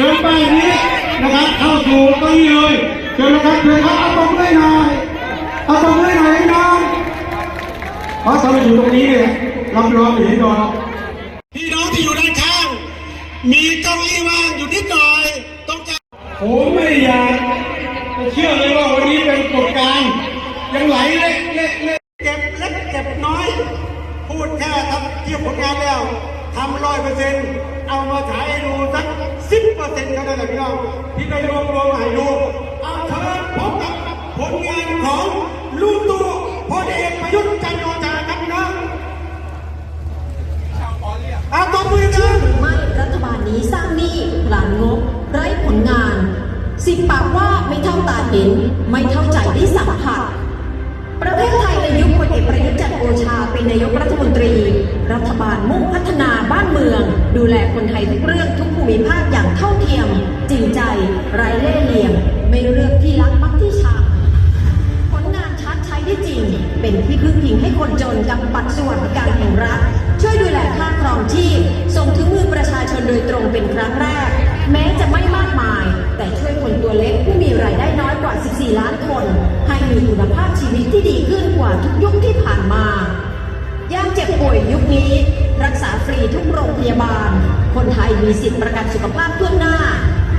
ชิญป้ายนี้นะครับเข้าสู่เก้าอี้เลยเชิญนะครับเชิญครับเอาตรงเลยหน่อยเอาตรงเลยหน่อยน้องเพราะถ้าเราอยู่ตรงนี้เนี่ยรับรองเห็นดอกพี่น้องที่อยู่ด้านข้าง มีเก้าอี้ว่างอยู่นิดหน่อยต้องการผมไม่อยากจะเชื่อเลยว่าวันนี้เป็นกฎการยังไหลเละเละเละเก็บเล็กเก็บน้อย พูดแค่ทำเทียบผลงานแล้วทำร้อยเปอร์เซ็นต์ เอามาฉายให้ดูสักสิบเปอร์เซ็นต์ก็ได้แหละพี่น้องที่ได้รวมรวมให้ดูเอาเชิญพบกับผลงานของลูกตู่พลเอกประยุทธ์จันทร์โอชาครับพี่น้องเอาตบมือกันหรือไม่รัฐบาลนี้สร้างหนี้พลานงบ ไร้ผลงาน สิบปากว่าไม่เท่าตาเห็น ไม่เท่าใจได้สัมผัส เป็นนายกรัฐมนตรี รัฐบาลมุ่งพัฒนาบ้านเมือง ดูแลคนไทยทุกเรื่องทุกภูมิภาคอย่างเท่าเทียม จริงใจไร้เล่ห์เหลี่ยม ไม่เลือกที่รักมักที่ชังผลงานชัดใช้ได้จริง เป็นที่พึ่งพิงให้คนจนกับบัตรสวัสดิการแห่งรัฐ ช่วยดูแลค่าครองชีพส่งถึงมือประชาชนโดยตรงเป็นครั้งแรก แม้จะไม่มากมาย แต่ช่วยคนตัวเล็กผู้มีรายได้น้อยกว่า 14 ล้านคน ให้มีคุณภาพชีวิตที่ดีขึ้นกว่าทุกยุคที่ผ่านมา เจ็บป่วยยุคนี้ รักษาฟรีทุกโรงพยาบาล คนไทยมีสิทธิประกันสุขภาพทั่วหน้า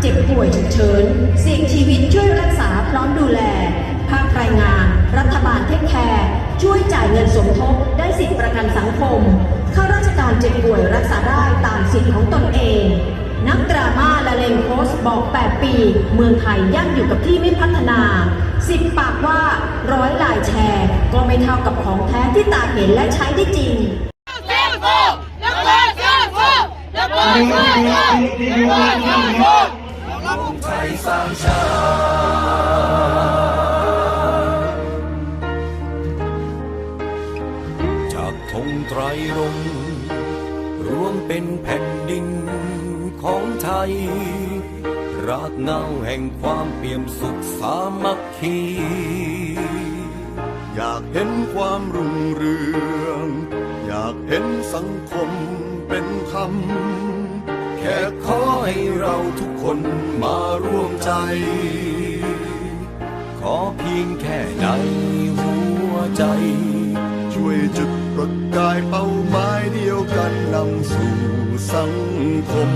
เจ็บป่วยฉุกเฉินเสี่ยงชีวิตช่วยรักษาพร้อมดูแล ภาครายงาน รัฐบาลเทคแคร์ช่วยจ่ายเงินสมทบได้สิทธิประกันสังคมข้าราชการเจ็บป่วยรักษาได้ตามสิทธิของตนเอง นักดราม่าละเลงโพสต์บอก 8 ปี เมืองไทยย่ำอยู่กับที่ไม่พัฒนา สิบปากว่าร้อยลายแชร์ ก็ไม่เท่ากับของแท้ที่ตาเห็นและใช้ได้จริงไทยสร้างชาติจากธงไตรรงค์รวมเป็นแผ่นดินของไทย รากเงาแห่งความเปี่ยมสุขสามัคคี อยากเห็นความรุ่งเรือง อยากเห็นสังคมเป็นธรรม แค่ขอให้เราทุกคนมาร่วมใจ ขอเพียงแค่ในหัวใจ ช่วยจุดประกายเป้าหมายเดียวกันนำสู่สังคม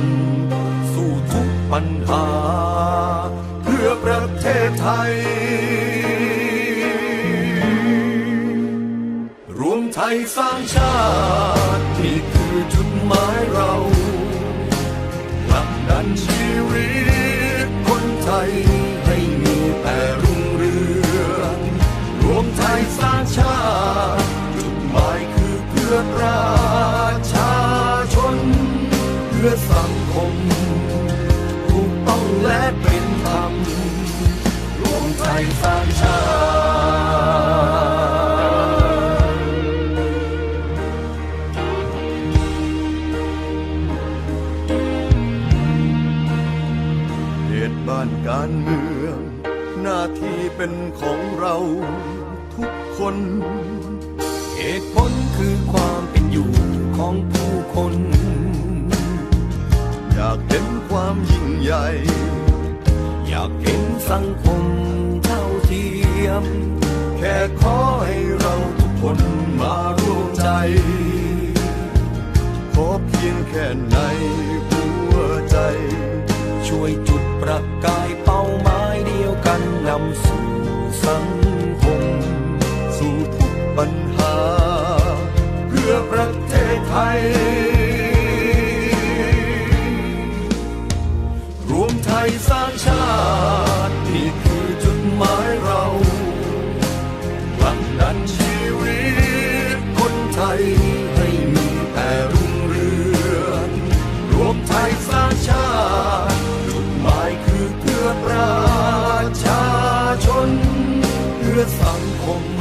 ปัญหา เพื่อประเทศไทย รวมไทยสร้างชาตินี่คือจุดหมายเราผลักดันชีวิตคนไทยให้มีแต่รุ่งเรืองรวมไทยสร้างชาติ จุดหมายคือเพื่อประชาชน เพื่อสังคม และเป็นธรรมรวมไทยสร้างชาติเหตุบ้านการเมือง หน้าที่เป็นของเราทุกคน เหตุผลคือความเป็นอยู่ของผู้คนากเห็นความยิ่งใหญ่ อยากเห็นสังคมเท่าเทียม แค่ขอให้เราทุกคนมาร่วมใจ ขอเพียงแค่ในหัวใจ ช่วยจุดประกาย ยสร้างชาตินี่คือจุดหมายเราผลักดันชีวิตคนไทยให้มีแต่รุ่งเรืองรวมไทยสร้างชาติจุดหมายคือเพื่อประชาชน เพื่อสังคม